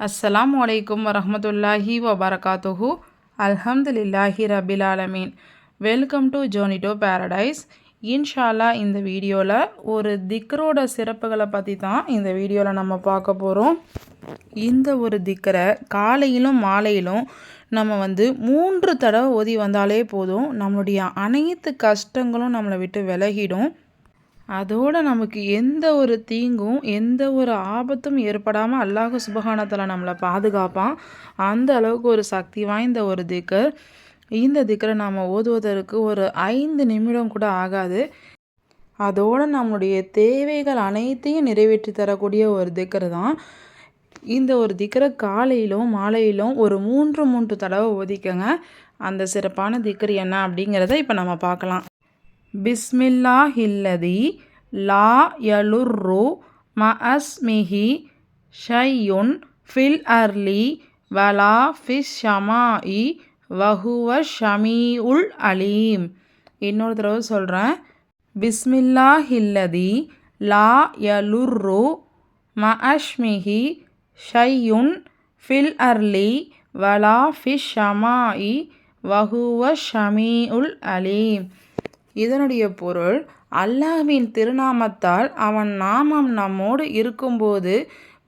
அஸ்ஸலாம் வலைக்கும் வரமத்துல்லாஹி வபரகாத்துஹு. அல்ஹம்துலில்லாஹி ரபில் ஆலமீன். வெல்கம் டு ஜோனிடோ பேரடைஸ் இன்ஷாலா இந்த வீடியோவில் ஒரு திக்கரோட சிறப்புகளை பற்றி தான் இந்த வீடியோவில் நம்ம பார்க்க போகிறோம் இந்த ஒரு திக்கரை காலையிலும் மாலையிலும் நம்ம வந்து மூன்று தடவை ஓதி வந்தாலே போதும். நம்மளுடைய அனைத்து கஷ்டங்களும் நம்மளை விட்டு விலகிடும். அதோடு நமக்கு எந்த ஒரு தீங்கும் எந்த ஒரு ஆபத்தும் ஏற்படாமல் அல்லாஹு சுபகானத்தில் நம்மளை பாதுகாப்பான். அந்த அளவுக்கு ஒரு சக்தி வாய்ந்த ஒரு திக்கர். இந்த திக்கரை நாம் ஓதுவதற்கு ஒரு ஐந்து நிமிடம் கூட ஆகாது. அதோடு நம்முடைய தேவைகள் அனைத்தையும் நிறைவேற்றி தரக்கூடிய ஒரு திக்கர் தான். இந்த ஒரு திக்கரை காலையிலும் மாலையிலும் ஒரு மூன்று மூன்று தடவை ஒதிக்கங்க அந்த சிறப்பான திக்கர் என்ன அப்படிங்கிறத இப்போ நம்ம பார்க்கலாம். பிஸ்மில்லாஹில்லதி லா யலுர்ரு மஅஸ்மிஹி ஷையுன் ஃபில் அர்லி வலா ஃபிஷ் ஷமாயி வஹுவ ஷமீ உல் அலீம். இன்னொரு தடவை சொல்கிறேன் பிஸ்மில்லாஹில்லதி லா யலுர்ரு மஅஷ்மிஹி ஷையுன் ஃபில் அர்லி வலா ஃபிஷ் ஷமாயி வஹுவ ஷமீ உல் அலீம். இதனுடைய பொருள் அல்லாஹ்வின் திருநாமத்தால் அவன் நாமம் நம்மோடு இருக்கும்போது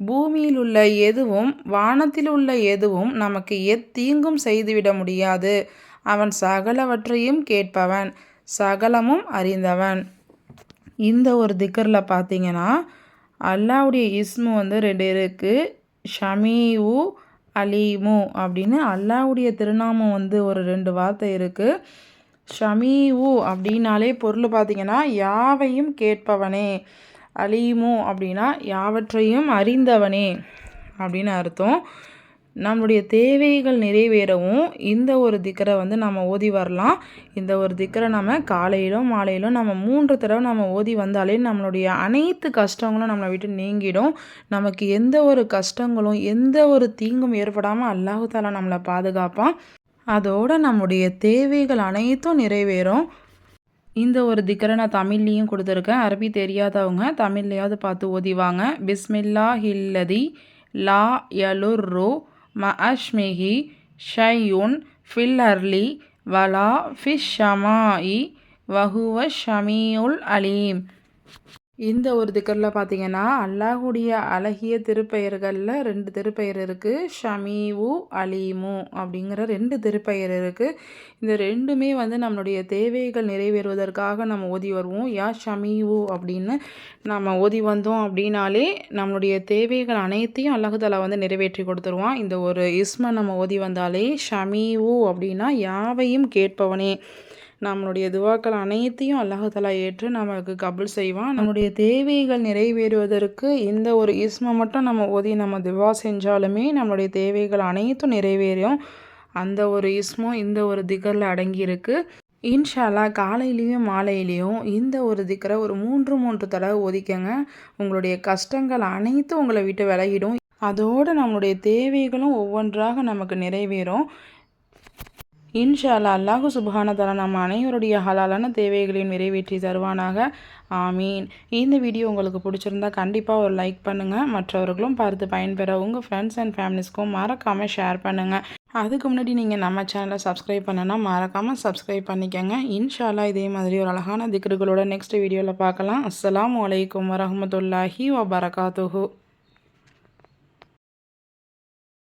பூமியில் உள்ள எதுவும் வானத்தில் உள்ள எதுவும் நமக்கு எத்தீங்கும் செய்துவிட முடியாது. அவன் சகலவற்றையும் கேட்பவன் சகலமும் அறிந்தவன். இந்த ஒரு திக்கரில் பார்த்தீங்கன்னா அல்லாவுடைய இஸ்மு வந்து ரெண்டு இருக்குது ஷமீவு அலீமு அப்படின்னு அல்லாவுடைய திருநாமம் வந்து ஒரு ரெண்டு வார்த்தை இருக்குது ஷமீவு அப்படின்னாலே பொருள் பார்த்திங்கன்னா யாவையும் கேட்பவனே. அலீமு அப்படின்னா யாவற்றையும் அறிந்தவனே அப்படின்னு அர்த்தம். நம்மளுடைய தேவைகள் நிறைவேறவும் இந்த ஒரு திக்கரை வந்து நம்ம ஓதி வரலாம். இந்த ஒரு திக்கரை நம்ம காலையிலும் மாலையிலும் நம்ம மூன்று தடவை நம்ம ஓதி வந்தாலே நம்மளுடைய அனைத்து கஷ்டங்களும் நம்மளை விட்டு நீங்கிடும். நமக்கு எந்த ஒரு கஷ்டங்களும் எந்த ஒரு தீங்கும் ஏற்படாமல் அல்லாஹு தாலா நம்மளை பாதுகாப்பான். அதோடு நம்முடைய தேவைகள் அனைத்தும் நிறைவேறும். இந்த ஒரு திக்கரை நான் தமிழ்லேயும் கொடுத்துருக்கேன். அரபி தெரியாதவங்க தமிழ்லையாவது பார்த்து ஓதிவாங்க பிஸ்மில்லா ஹில்லதி லா யலுர்ரு ம அஷ்மிஹி ஷையுன் ஃபில் அர்லி வலா ஃபிஷ் ஷமாயி வஹுவ ஷமியுல் அலீம். இந்த ஒரு திக்கரில் பார்த்தீங்கன்னா அல்லாஹுடைய அழகிய திருப்பெயர்களில் ரெண்டு திருப்பெயர் இருக்குது ஷமீவு அலீமு அப்படிங்கிற ரெண்டு திருப்பெயர் இருக்குது இந்த ரெண்டுமே வந்து நம்மளுடைய தேவைகள் நிறைவேறுவதற்காக நம்ம ஓதி வருவோம். யா ஷமீவு அப்படின்னு நம்ம ஓதி வந்தோம் அப்படின்னாலே நம்மளுடைய தேவைகள் அனைத்தையும் அல்லாஹுதலா வந்து நிறைவேற்றி கொடுத்துருவான். இந்த ஒரு இஸ்மை நம்ம ஓதி வந்தாலே ஷமீவு அப்படின்னா யாவையும் கேட்பவனே. நம்மளுடைய துவாக்கள் அனைத்தையும் அல்லாஹலா ஏற்று நமக்கு கபுல் செய்வான். நம்முடைய தேவைகள் நிறைவேறுவதற்கு இந்த ஒரு இஸ்மை மட்டும் நம்ம ஓதி நம்ம துவா செஞ்சாலுமே நம்மளுடைய தேவைகள் அனைத்தும் நிறைவேறும். அந்த ஒரு இஸ்மும் இந்த ஒரு திகரில் அடங்கியிருக்கு. இன்ஷாலா காலையிலையும் மாலையிலையும் இந்த ஒரு திக்கரை ஒரு மூன்று மூன்று தடவை ஒதிக்கங்க உங்களுடைய கஷ்டங்கள் அனைத்தும் உங்களை விட்டு விலகிடும். அதோடு நம்மளுடைய தேவைகளும் ஒவ்வொன்றாக நமக்கு நிறைவேறும். இன்ஷால்லா அல்லாஹு சுபஹானதால நம்ம அனைவருடைய ஹலாலான தேவைகளின் நிறைவேற்றி தருவானாக. ஆமீன். இந்த வீடியோ உங்களுக்கு பிடிச்சிருந்தா கண்டிப்பாக ஒரு லைக் பண்ணுங்கள் மற்றவர்களும் பார்த்து பயன்பெற உங்கள் ஃப்ரெண்ட்ஸ் அண்ட் ஃபேமிலிஸ்க்கும் மறக்காமல் ஷேர் பண்ணுங்கள் அதுக்கு முன்னாடி நீங்கள் நம்ம சேனலை சப்ஸ்கிரைப் பண்ணனா மறக்காமல் சப்ஸ்கிரைப் பண்ணிக்கோங்க. இன்ஷால்லா இதே மாதிரி ஒரு அழகான திக்ருகளோட நெக்ஸ்ட் வீடியோவில் பார்க்கலாம். அஸ்லாம் வலைக்கம் வரமத்துல்லாஹி வபரகாத்துஹூ.